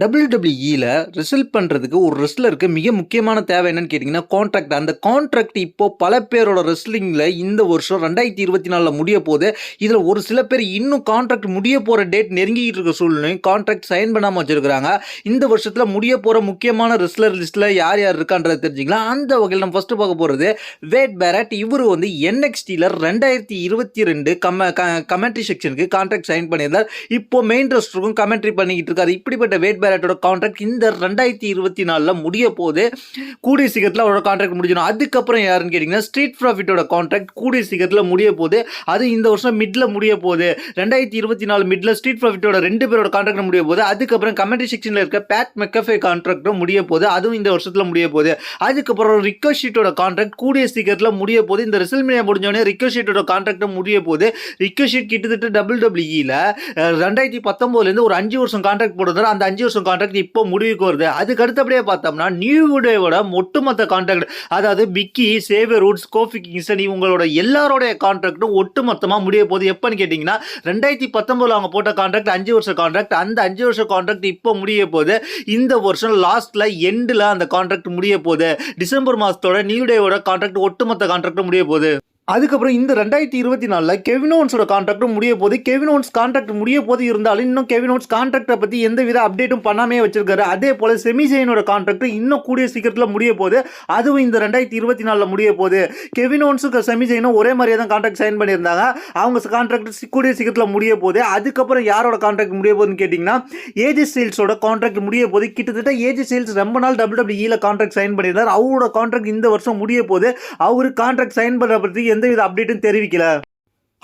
டபிள்யூடபிள்யூஇல result பண்ணுறதுக்கு ஒரு ரெஸ்லருக்கு மிக முக்கியமான தேவை என்னன்னு கேட்டிங்கன்னா கான்ட்ராக்ட் அந்த கான்ட்ராக்ட் இப்போ பல பேரோட ரெஸ்லிங்கில் இந்த வருஷம் ரெண்டாயிரத்தி இருபத்தி நாலில் முடிய போது இதில் ஒரு சில பேர் இன்னும் கான்ட்ராக்ட் முடிய போகிற டேட் நெருங்கிட்டு இருக்க சூழ்நிலையும் கான்ட்ராக்ட் சைன் பண்ணாமல் வச்சுருக்கிறாங்க. இந்த வருஷத்தில் முடிய போகிற முக்கியமான ரெஸ்லர் லிஸ்ட்டில் யார் யார் இருக்கான்றதை தெரிஞ்சுக்கலாம். அந்த வகையில் நம்ம ஃபஸ்ட்டு பார்க்க போகிறது வேட் பேரட் இவர் வந்து என்எக்ஸ்டியில் ரெண்டாயிரத்தி இருபத்தி ரெண்டு கம கமெண்ட்ரி செக்ஷனுக்கு கான்ட்ராக்ட் சைன் பண்ணியிருந்தார். இப்போ மெயின் ரெஸ்டருக்கும் கமெண்ட்ரி பண்ணிக்கிட்டு இருக்காரு. இப்படிப்பட்ட வேட் பேரட்டோட கான்ட்ராக்ட் இந்த ரெண்டாயிரத்தி இருபத்தி நாலில் முடிய போது கூடிய சீக்கிரத்தில் அவரோட கான்ட்ராக்ட் முடிஞ்சிடும். அதுக்கப்புறம் யாருன்னு கேட்டிங்கன்னா ஸ்ட்ரீட் ப்ராஃபிட்டோட கான்ட்ராக்ட் கூடிய சீக்கிரத்தில் முடிய போகுது அது இந்த வருஷம் மிட்ல முடிய போகுது ரெண்டாயிரத்தி இருபத்தி நாலு மிட்ல ஸ்ட்ரீட் ப்ராஃபிட்டோட ரெண்டு பேரோட கான்ட்ராக்ட் முடிய போகுது அதுக்கப்புறம் கமெண்ட்ரி செக்ஷனில் இருக்க பேட் மெக்கஃபே கான்ட்ராக்டும் முடிய போகுது அதுவும் இந்த வருஷத்தில் முடிய போகுது அதுக்கப்புறம் ரிக்கோஷீட்டோட கான்ட்ராக்ட் கூடிய சீக்கிரத்தில் முடிய போகுது இந்த ரிசல்மினியா முடிஞ்சோடனே ரிக்கோஷீட்டோட கான்ட்ராக்டும் முடிய போகுது ரிக்வஷீட் கிட்டத்தட்ட டபுள் டபிள்யூஇல ரெண்டாயிரத்தி பத்தொம்போதுலேருந்து ஒரு அஞ்சு வருஷம் கான்ட்ராக்ட் போடுறாரு அந்த அஞ்சு வருஷம் கான்ட்ராக்ட் இப்போ முடிவுக்கு வருது. அதுக்கு அடுத்தபடியே பார்த்தோம்னா நியூ டேவோட ஒட்டுமொத்த கான்ட்ராக்ட் அதாவது Big E Xavier Woods Kofi Kingston இவங்களோட எல்லாரோடைய கான்ட்ராக்டும் ஒட்டுமொத்தமாக முடிய போகுது. எப்போன்னு கேட்டிங்கன்னா ரெண்டாயிரத்தி பத்தொம்போதில் அவங்க போட்ட கான்ட்ராக்ட் அஞ்சு வருஷம் கான்ட்ராக்ட் அந்த அஞ்சு வருஷம் கான்ட்ராக்ட் இப்போ முடிய போகுது. இந்த வருஷம் லாஸ்ட்டில் எண்டில் அந்த கான்ட்ராக்ட் முடிய போகுது. டிசம்பர் மாதத்தோட நியூ டேவோட கான்ட்ராக்ட் ஒட்டுமொத்த கான்ட்ராக்ட் முடிய போகுது. அதுக்கப்புறம் இந்த ரெண்டாயிரத்தி இருபத்தி நாலில் கெவினோன்ஸோட கான்ட்ராக்டும் முடிய போது கெவினோன்ஸ் கான்ட்ராக்ட் முடிய போது இருந்தாலும் இன்னும் கெவினோன்ஸ் கான்ட்ராக்டை பற்றி எந்த வித அப்டேட்டும் பண்ணாமே வச்சிருக்காரு. அதே போல் செமிசைனோட கான்ட்ராக்ட் இன்னும் கூடிய சீக்கிரத்தில் முடிய போது அதுவும் இந்த ரெண்டாயிரத்தி இருபத்தி நாலில் முடிய போது கெவினோன்ஸுக்கு செமிசைனும் ஒரே மாதிரியே தான் கான்ட்ராக்ட் சைன் பண்ணியிருந்தாங்க. அவங்க கான்ட்ராக்ட் கூடிய சீக்கிரத்தில் முடிய போது அதுக்கப்புறம் யாரோட கான்ட்ராக்ட் முடிய போகுதுன்னு கேட்டிங்கன்னா ஏஜி சேல்ஸோட கான்ட்ராக்ட் முடிய போது கிட்டத்தட்ட ஏஜி சேல்ஸ் ரொம்ப நாள் டபிள்யூடபிள்யூஇல கான்ட்ராக்ட் சைன் பண்ணியிருந்தார். அவரோட கான்ட்ராக்ட் இந்த வருஷம் முடிய போது அவர் கான்ட்ராக்ட் சைன் பண்ணுற பற்றி எந்தவித அப்டேட்டும் தெரிவிக்கல.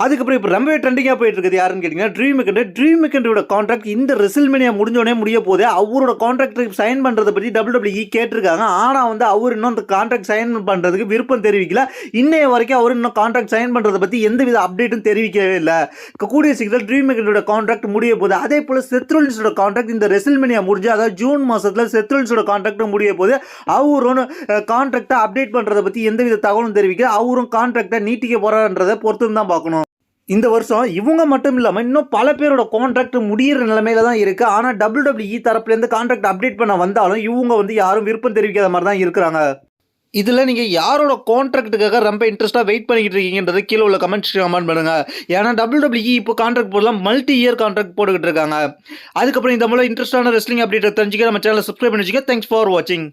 அதுக்கப்புறம் இப்போ ரொம்பவே ட்ரெண்டிங்காக போயிட்டு இருக்குது யாருன்னு கேட்டிங்கன்னா ட்ரீம் மெக்கண்ட் ட்ரீம் மெக்கண்டோட கான்ட்ராக்ட் இந்த ரிசல்மேனியா முடிஞ்சோடனே முடிய போது அவரோட கான்ட்ராக்ட் சைன் பண்ணுறதை பற்றி டபிள்யூடபிள்யூ கேட்டிருக்காங்க. ஆனால் வந்து அவர் இன்னும் அந்த கான்ட்ராக்ட் சைன் பண்ணுறதுக்கு விருப்பம் தெரிவிக்கல. இன்னைய வரைக்கும் அவர் இன்னும் கான்ட்ராக்ட் சைன் பண்ணுறதை பற்றி எந்தவித அப்டேட்டும் தெரிவிக்கவே இல்லை. கூடிய சீக்கிரம் ட்ரீம் மெக்கண்டோட கான்ட்ராக்ட் முடிய போது அதே போல் செத்ரோலின்ஸோட கான்ட்ராக்ட் இந்த ரெசல்மேனியா முடிஞ்சு அதாவது ஜூன் மாதத்தில் செத்ரோலின்ஸோட கான்ட்ராக்டும் முடிய போது அவரும் கான்ட்ராக்டை அப்டேட் பண்ணுறதை பற்றி எந்தவித தகவலும் தெரிவிக்கல. அவரும் கான்ட்ராக்டை நீட்டிக்க போகிறான்றதை பொறுத்து தான் பார்க்கணும். இந்த வருஷம் இவங்க மட்டும் இல்லாமல் இன்னும் பல பேரோட கான்ட்ராக்ட் முடியிற நிலைமையில தான் இருக்குது ஆனால் டபிள்யூடபிள்யூஇ தரப்புலேருந்து கான்ட்ராக்ட் அப்டேட் பண்ண வந்தாலும் இவங்க வந்து யாரும் விருப்பம் தெரிவிக்காத மாதிரி தான் இருக்கிறாங்க. இதில் நீங்கள் யாரோட கான்ட்ராக்ட்டுக்காக ரொம்ப இன்ட்ரெஸ்ட்டாக வெயிட் பண்ணிக்கிட்டு இருக்கீங்கன்றது கீழே உள்ள கமெண்ட்ஸ் கமெண்ட் பண்ணுங்க. ஏன்னா டபிள்யூடபிள்யூஇ இப்போ கான்ட்ராக்ட் போடலாம் மல்டி இயர் கான்ட்ராக்ட் போட்டுக்கிட்டு இருக்காங்க. அதுக்கப்புறம் இந்த மாதிரி இன்ட்ரெஸ்டான ரெஸ்லிங் அப்டேட் தெரிஞ்சுக்க நம்ம சேனலை சப்ஸ்கிரைப் பண்ணி வச்சுக்க தேங்க்ஸ் ஃபார் வாட்சிங்